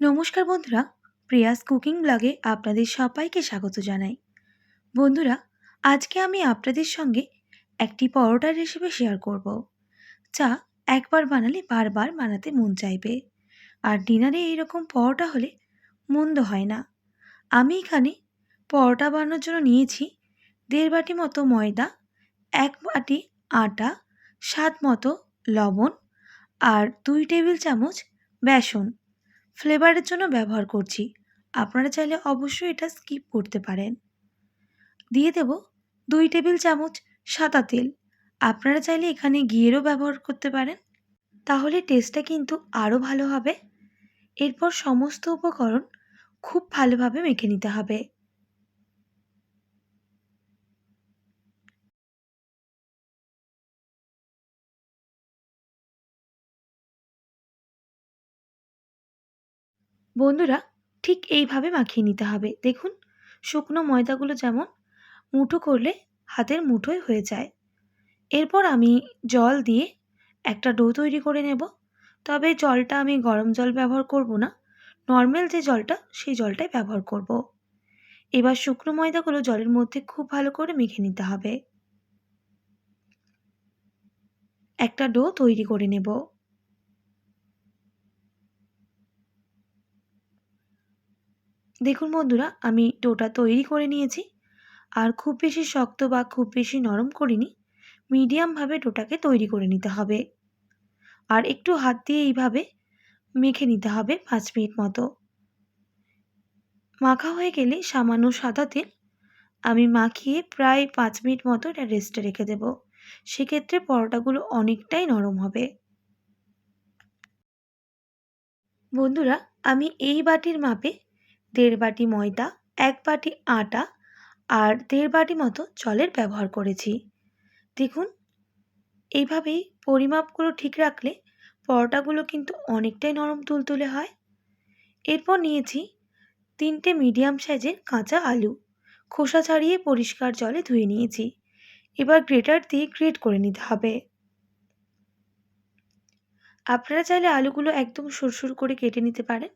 নমস্কার বন্ধুরা, Prius cooking ব্লগে আপনাদের সবাইকে স্বাগত জানাই। বন্ধুরা, আজকে আমি আপনাদের সঙ্গে একটি পরোটার রেসিপি শেয়ার করব, যা একবার বানালে বারবার বানাতে মন চাইবে। আর ডিনারে এইরকম পরোটা হলে মন্দ হয় না। আমি এখানে পরোটা বানানোর জন্য নিয়েছি দেড় বাটি মতো ময়দা, এক বাটি আটা, স্বাদ মতো লবণ আর দুই টেবিল চামচ বেসন। ফ্লেভারের জন্য ব্যবহার করছি। আপনারা চাইলে অবশ্যই এটা স্কিপ করতে পারেন। দিয়ে দেব দুই টেবিল চামচ সাদা তেল। আপনারা চাইলে এখানে ঘিয়েরও ব্যবহার করতে পারেন। তাহলে টেস্টটা কিন্তু আরও ভালো হবে। এরপর সমস্ত উপকরণ খুব ভালোভাবে মেখে নিতে হবে। বন্ধুরা, ঠিক এইভাবে মাখিয়ে নিতে হবে। দেখুন, শুকনো ময়দাগুলো যেমন মুঠো করলে হাতের মুঠোই হয়ে যায়। এরপর আমি জল দিয়ে একটা ডো তৈরি করে নেব। তবে জলটা আমি গরম জল ব্যবহার করব না। নর্মাল যে জলটা, সেই জলটাই ব্যবহার করব। এবার শুকনো ময়দাগুলো জলের মধ্যে খুব ভালো করে মেখে নিতে হবে। একটা ডো তৈরি করে নেব। দেখুন বন্ধুরা, আমি ডোটা তৈরি করে নিয়েছি। আর খুব বেশি শক্ত বা খুব বেশি নরম করিনি, মিডিয়ামভাবে ডোটাকে তৈরি করে নিতে হবে। আর একটু হাত দিয়ে এইভাবে মেখে নিতে হবে পাঁচ মিনিট মতো। মাখা হয়ে গেলে সামান্য সাদা তেল আমি মাখিয়ে প্রায় পাঁচ মিনিট মতো এটা রেস্টে রেখে দেব। সেক্ষেত্রে পরোটাগুলো অনেকটাই নরম হবে। বন্ধুরা, আমি এই বাটির মাপে দেড় বাটি ময়দা, এক বাটি আটা আর দেড় বাটি মতো জলের ব্যবহার করেছি। দেখুন, এইভাবেই পরিমাপগুলো ঠিক রাখলে পরোটাগুলো কিন্তু অনেকটাই নরম তুলতুলে হয়। এরপর নিয়েছি তিনটে মিডিয়াম সাইজের কাঁচা আলু। খোসা ছাড়িয়ে পরিষ্কার জলে ধুয়ে নিয়েছি। এবার গ্রেটার দিয়ে গ্রেট করে নিতে হবে। আপনারা চাইলে আলুগুলো একদম সুরসুর করে কেটে নিতে পারেন।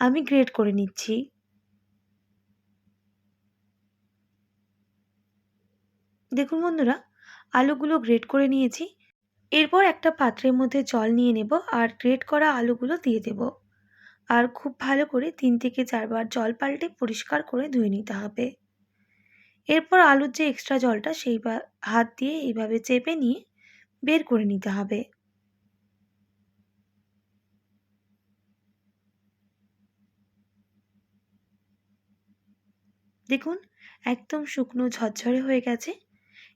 আমি গ্রেট করে নিচ্ছি। দেখুন বন্ধুরা, আলুগুলো গ্রেট করে নিয়েছি। এরপর একটা পাত্রের মধ্যে জল নিয়ে নেব আর গ্রেট করা আলুগুলো দিয়ে দেব। আর খুব ভালো করে তিন থেকে চারবার জল পাল্টে পরিষ্কার করে ধুয়ে নিতে হবে। এরপর আলুর যে এক্সট্রা জলটা সেই হাত দিয়ে এইভাবে চেপে নিয়ে বের করে নিতে হবে। দেখুন, একদম শুকনো ঝরঝরে হয়ে গেছে।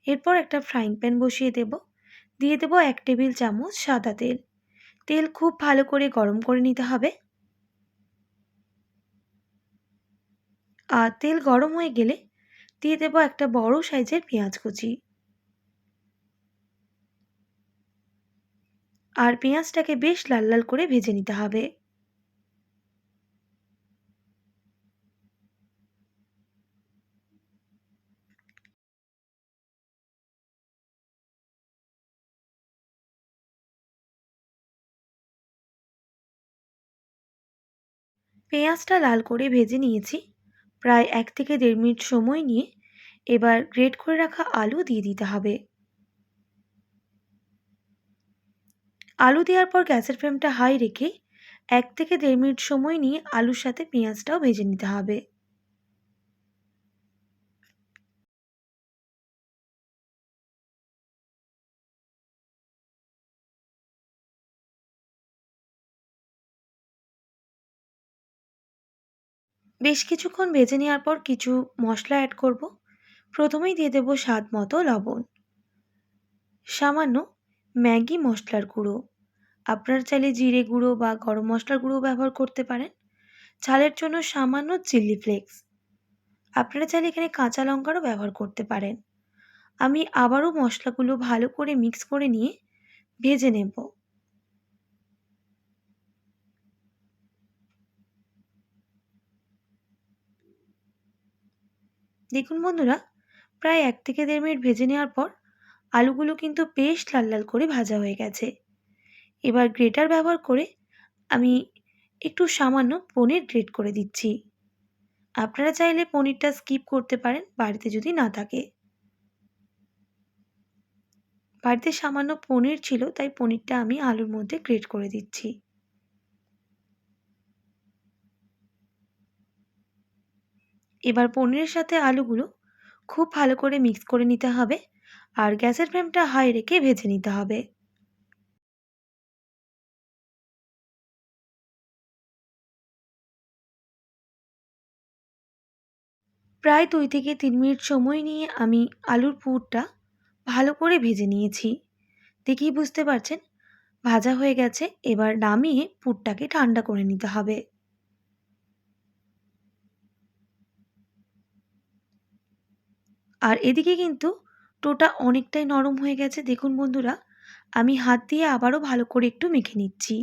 এরপর একটা ফ্রাইং প্যান বসিয়ে দেব। দিয়ে দেব এক টেবিল চামচ সাদা তেল। তেল খুব ভালো করে গরম করে নিতে হবে। আর তেল গরম হয়ে গেলে দিয়ে দেব একটা বড় সাইজের পেঁয়াজ কুচি। আর পেঁয়াজটাকে বেশ লাল লাল করে ভেজে নিতে হবে। পেঁয়াজটা লাল করে ভেজে নিয়েছি। প্রায় এক থেকে দেড় মিনিট সময় নিয়ে এবার গ্রেট করে রাখা আলু দিয়ে দিতে হবে। আলু দেওয়ার পর গ্যাসের ফ্লেমটা হাই রেখে এক থেকে দেড় মিনিট সময় নিয়ে আলুর সাথে পেঁয়াজটাও ভেজে নিতে হবে। বেশ কিছুক্ষণ ভেজে নেওয়ার পর কিছু মশলা অ্যাড করব। প্রথমেই দিয়ে দেব স্বাদ মতো লবণ। সামান্য ম্যাগি মশলার গুঁড়ো। আপনার চাইলে জিরে গুঁড়ো বা গরম মশলার গুঁড়ো ব্যবহার করতে পারেন। ঝালের জন্য সামান্য চিলি ফ্লেক্স আপনারা চাইলে এখানে কাঁচা লঙ্কারও ব্যবহার করতে পারেন। আমি আবারও মশলাগুলো ভালো করে মিক্স করে নিয়ে ভেজে নেব। দেখুন বন্ধুরা, প্রায় এক থেকে দেড় মিনিট ভেজে নেওয়ার পর আলুগুলো কিন্তু বেশ লাল লাল করে ভাজা হয়ে গেছে। এবার গ্রেটার ব্যবহার করে আমি একটু সামান্য পনির গ্রেট করে দিচ্ছি। আপনারা চাইলে পনিরটা স্কিপ করতে পারেন, বাড়িতে যদি না থাকে। বাড়িতে সামান্য পনির ছিল, তাই পনিরটা আমি আলুর মধ্যে গ্রেট করে দিচ্ছি। এবার পনিরের সাথে আলুগুলো খুব ভালো করে মিক্স করে নিতে হবে আর গ্যাসের ফ্লেমটা হাই রেখে ভেজে নিতে হবে। প্রায় দুই থেকে তিন মিনিট সময় নিয়ে আমি আলুর পুরটা ভালো করে ভেজে নিয়েছি। দেখেই বুঝতে পারছেন, ভাজা হয়ে গেছে, এবার নামিয়ে পুরটাকে ঠান্ডা করে নিতে হবে। আর এদিকে কিন্তু টোটা অনেকটাই নরম হয়ে গেছে। দেখুন বন্ধুরা, আমি হাত দিয়ে আবারও ভালো করে একটু মেখে নিচ্ছি।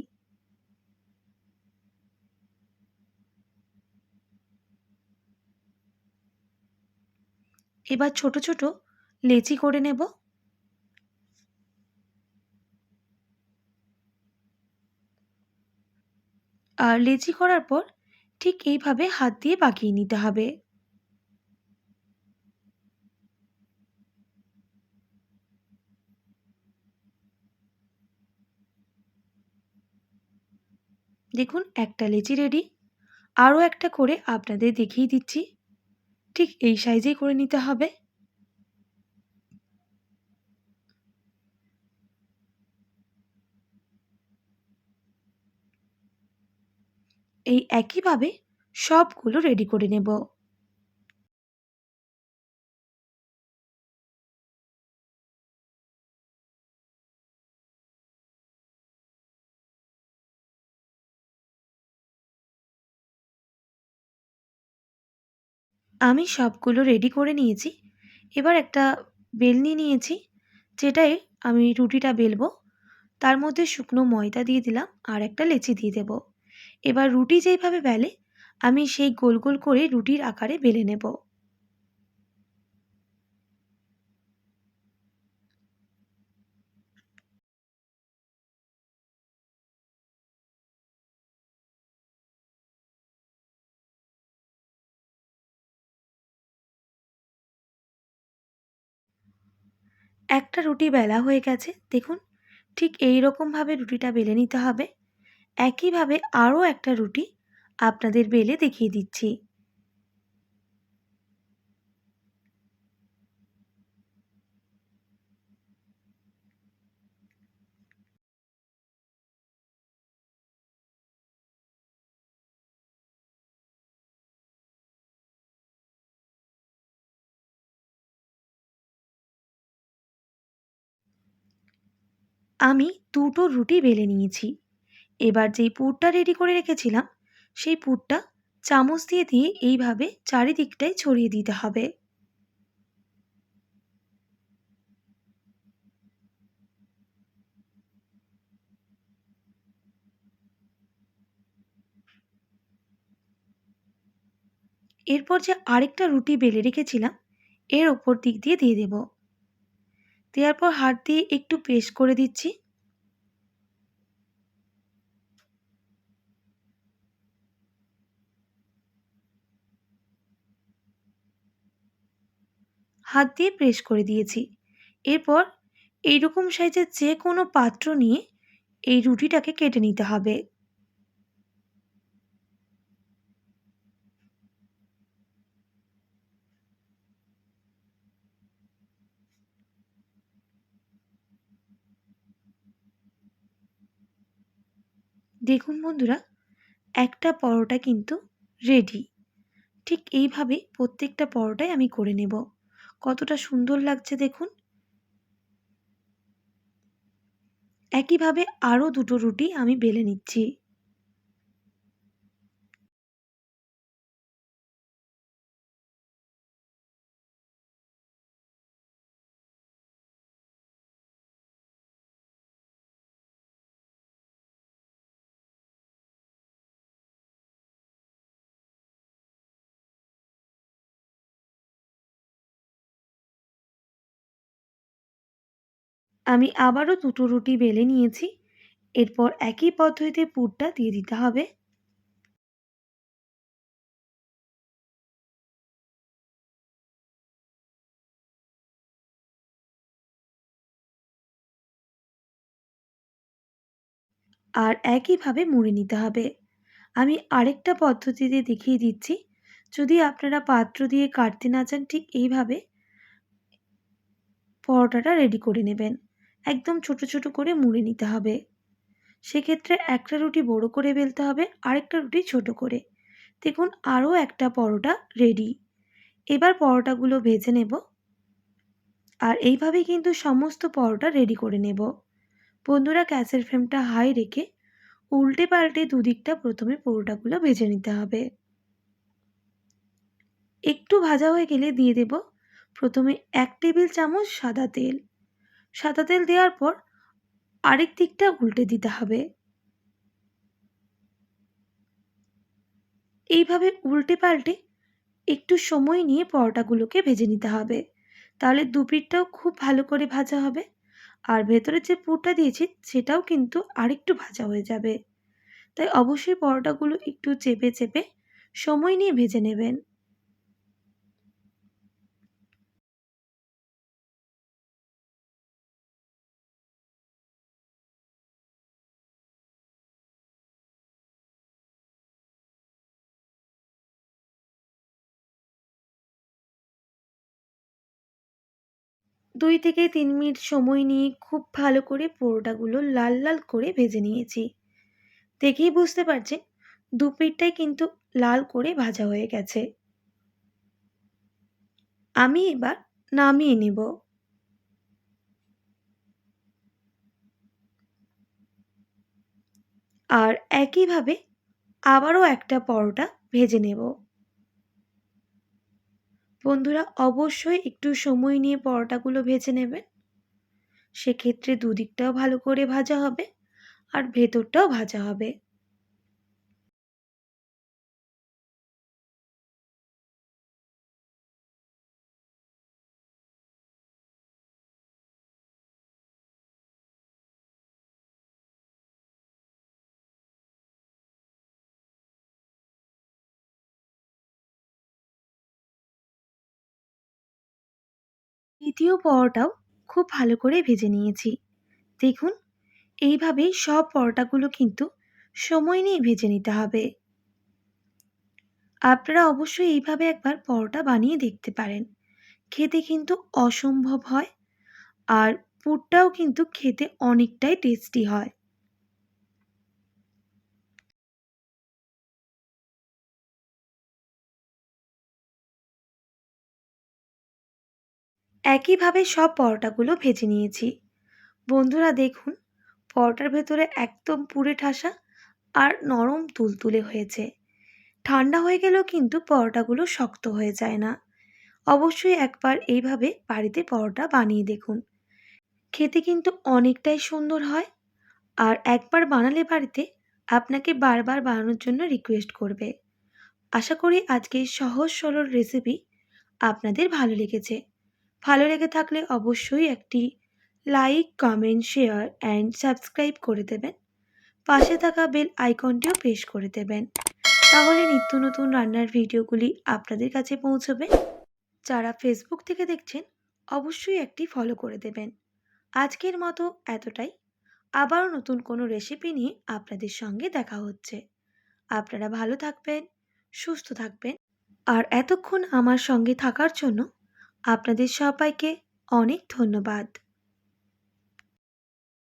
এবার ছোট ছোট লেচি করে নেব। আর লেচি করার পর ঠিক এইভাবে হাত দিয়ে বাঁকিয়ে নিতে হবে। দেখুন, একটা লেচি রেডি আরও একটা করে আপনাদের দেখিয়ে দিচ্ছি। ঠিক এই সাইজেই করে নিতে হবে। এই একইভাবে সবগুলো রেডি করে নেব। আমি সবগুলো রেডি করে নিয়েছি। এবার একটা বেলনি নিয়েছি যেটাই আমি রুটিটা বেলবো। তার মধ্যে শুকনো ময়দা দিয়ে দিলাম আর একটা লেচি দিয়ে দেব। এবার রুটি যেইভাবে বেলে, আমি সেই গোল গোল করে রুটির আকারে বেলে নেব। একটা রুটি বেলা হয়ে গেছে, দেখুন। ঠিক এই রকমভাবে রুটিটা বেলে নিতে হবে। একইভাবে আরও একটা রুটি আপনাদের বেলে দেখিয়ে দিচ্ছি। আমি দুটো রুটি বেলে নিয়েছি। এবার যেই পুরটা রেডি করে রেখেছিলাম, সেই পুরটা চামচ দিয়ে দিয়ে এইভাবে চারিদিকটাই ছড়িয়ে দিতে হবে। এরপর যে আরেকটা রুটি বেলে রেখেছিলাম, এর ওপর দিক দিয়ে দিয়ে দেব। দেওয়ার পর হাত দিয়ে একটু পেস্ট করে দিচ্ছি। হাত দিয়ে প্রেস করে দিয়েছি। এরপর এইরকম সাইজের যে কোনো পাত্র নিয়ে এই রুটিটাকে কেটে নিতে হবে। দেখুন বন্ধুরা, একটা পরোটা কিন্তু রেডি ঠিক এইভাবে প্রত্যেকটা পরোটাই আমি করে নেব। কতটা সুন্দর লাগছে দেখুন। একইভাবে আরও দুটো রুটি আমি বেলে নিচ্ছি। আমি আবারও দুটো রুটি বেলে নিয়েছি। এরপর একই পদ্ধতিতে পুরটা দিয়ে দিতে হবে। আর একইভাবে মুড়ে নিতে হবে। আমি আরেকটা পদ্ধতিতে দেখিয়ে দিচ্ছি। যদি আপনারা পাত্র দিয়ে কাটতে না চান ঠিক এইভাবে পরোটাটা রেডি করে নেবেন। একদম ছোট ছোট করে মুড়ে নিতে হবে। সেক্ষেত্রে একটা রুটি বড় করে বেলতে হবে, আরেকটা রুটি ছোট করে। দেখুন, আরও একটা পরোটা রেডি এবার পরোটাগুলো ভেজে নেব। আর এইভাবেই কিন্তু সমস্ত পরোটা রেডি করে নেব। বন্ধুরা, গ্যাসের ফ্লেমটা হাই রেখে উল্টে পাল্টে দুদিকটা প্রথমে পরোটাগুলো ভেজে নিতে হবে। একটু ভাজা হয়ে গেলে দিয়ে দেব প্রথমে এক টেবিল চামচ সাদা তেল। সাদা তেল দেওয়ার পর আরেক দিকটা উল্টে দিতে হবে। এইভাবে উল্টে পাল্টে একটু সময় নিয়ে পরোটাগুলোকে ভেজে নিতে হবে। তাহলে দুপিটটাও খুব ভালো করে ভাজা হবে। আর ভেতরে যে পুরটা দিয়েছি সেটাও কিন্তু আরেকটু ভাজা হয়ে যাবে। তাই অবশ্যই পরোটাগুলো একটু চেপে চেপে সময় নিয়ে ভেজে নেবেন। দুই থেকে তিন মিনিট সময় নিয়ে খুব ভালো করে পরোটাগুলো লাল লাল করে ভেজে নিয়েছি। দেখেই বুঝতে পারছেন, দু পিঠটাই কিন্তু লাল করে ভাজা হয়ে গেছে। আমি এবার নামিয়ে নেব। আর একইভাবে আবারও একটা পরোটা ভেজে নেব। বন্ধুরা, অবশ্যই একটু সময় নিয়ে পরোটাগুলো ভেজে নেবেন। সেক্ষেত্রে দুদিকটাও ভালো করে ভাজা হবে আর ভেতরটাও ভাজা হবে। দ্বিতীয় পরোটাও খুব ভালো করে ভেজে নিয়েছি। দেখুন, এইভাবে সব পরোটাগুলো কিন্তু সময় নিয়ে ভেজে নিতে হবে। আপনারা অবশ্যই এইভাবে একবার পরোটা বানিয়ে দেখতে পারেন। খেতে কিন্তু অসম্ভব হয় আর পুরটাও কিন্তু খেতে অনেকটাই টেস্টি হয়। একইভাবে সব পরোটাগুলো ভেজে নিয়েছি। বন্ধুরা দেখুন, পরোটার ভেতরে একদম পুড়ে ঠাসা আর নরম তুলতুলে হয়েছে। ঠান্ডা হয়ে গেলেও কিন্তু পরোটাগুলো শক্ত হয়ে যায় না। অবশ্যই একবার এইভাবে বাড়িতে পরোটা বানিয়ে দেখুন। খেতে কিন্তু অনেকটাই সুন্দর হয় আর একবার বানালে বাড়িতে আপনাকে বারবার বানানোর জন্য রিকোয়েস্ট করবে। আশা করি আজকে সহজ সরল রেসিপি আপনাদের ভালো লেগেছে। ভালো লেগে থাকলে অবশ্যই একটি like comment share and subscribe করে দেবেন। পাশে থাকা বেল আইকনটিও প্রেস করে দেবেন। তাহলে নিত্য নতুন রান্নার ভিডিওগুলি আপনাদের কাছে পৌঁছবে। যারা ফেসবুক থেকে দেখছেন, অবশ্যই একটি ফলো করে দেবেন। আজকের মতো এতটাই। আবারও নতুন কোনো রেসিপি নিয়ে আপনাদের সঙ্গে দেখা হচ্ছে। আপনারা ভালো থাকবেন, সুস্থ থাকবেন। আর এতক্ষণ আমার সঙ্গে থাকার জন্য আপনাদের সবাইকে অনেক ধন্যবাদ।